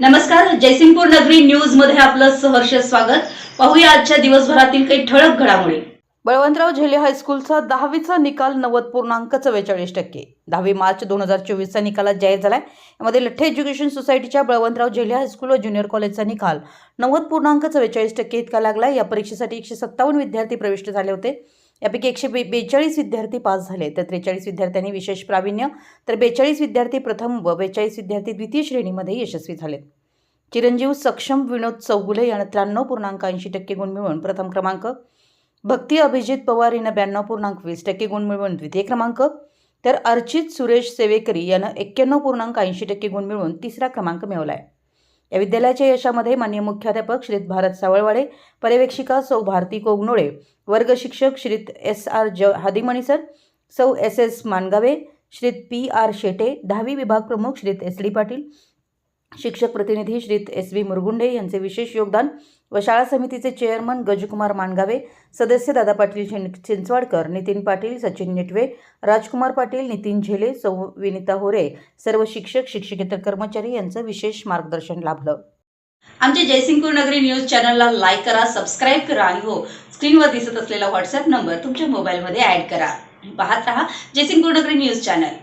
नमस्कार जयसिंगपूर नगरी न्यूजमध्ये आपलं सहर्ष स्वागत. पाहूया आजच्या दिवसभरातील काही ठळक घडामोडी. बळवंतराव झेले हायस्कूलचा दहावीचा निकाल नव्वद पूर्णांक चव्वेचाळीस टक्के. दहावी मार्च दोन हजार चोवीसचा निकाल जाहीर झालाय. यामध्ये लठ्ठे एज्युकेशन सोसायटीच्या बळवंतराव झेले हायस्कूल व ज्युनियर कॉलेजचा निकाल नव्वद पूर्णांक चव्वेचाळीस टक्के इतका लागला या परीक्षेसाठी एकशे सत्तावन्न विद्यार्थी प्रविष्ट झाले होते. यापैकी एकशे बे बेचाळीस विद्यार्थी पास झाले. तर त्रेचाळीस विद्यार्थ्यांनी विशेष प्रावीण्य. तर बेचाळीस विद्यार्थी प्रथम व बेचाळीस विद्यार्थी द्वितीय श्रेणीमध्ये यशस्वी झाले. चिरंजीव सक्षम विनोद चौगुले यानं त्र्याण्णव पूर्णांक ऐंशी टक्के गुण मिळवून प्रथम क्रमांक. भक्ती अभिजित पवार यानं ब्याण्णव पूर्णांक वीस टक्के गुण मिळवून द्वितीय क्रमांक. तर अर्चित सुरेश सेवेकरी यानं एक्क्याण्णव पूर्णांक ऐंशी टक्के गुण मिळवून तिसरा क्रमांक मिळवला आहे या विद्यालयाच्या यशामध्ये मान्य मुख्याध्यापक श्रीत भारत सावळवाडे पर्यवेक्षिका सौ भारती कोगनोळे वर्ग शिक्षक श्रीत S R J Hadimani sir सौ एस एस मानगावे श्रीत पी आर शेटे दहावी विभाग प्रमुख श्रीत एस डी पाटील शिक्षक प्रतिनिधी श्री एस बी मुरगुंडे यांचे विशेष योगदान व शाळा समितीचे चेअरमन गजकुमार मानगावे सदस्य दादा पाटील चिंचवाडकर नितीन पाटील सचिन निटवे राजकुमार पाटील नितीन झेले सौ विनिता होरे सर्व शिक्षक शिक्षकेतर कर्मचारी यांचं विशेष मार्गदर्शन लाभलं. आमच्या जयसिंगपूर नगरी न्यूज चॅनलला लाईक करा सबस्क्राईब करा आणि हो स्क्रीनवर दिसत असलेला व्हॉट्सअप नंबर तुमच्या मोबाईलमध्ये ॲड करा. पाहत रहा जयसिंगपूर नगरी न्यूज चॅनल.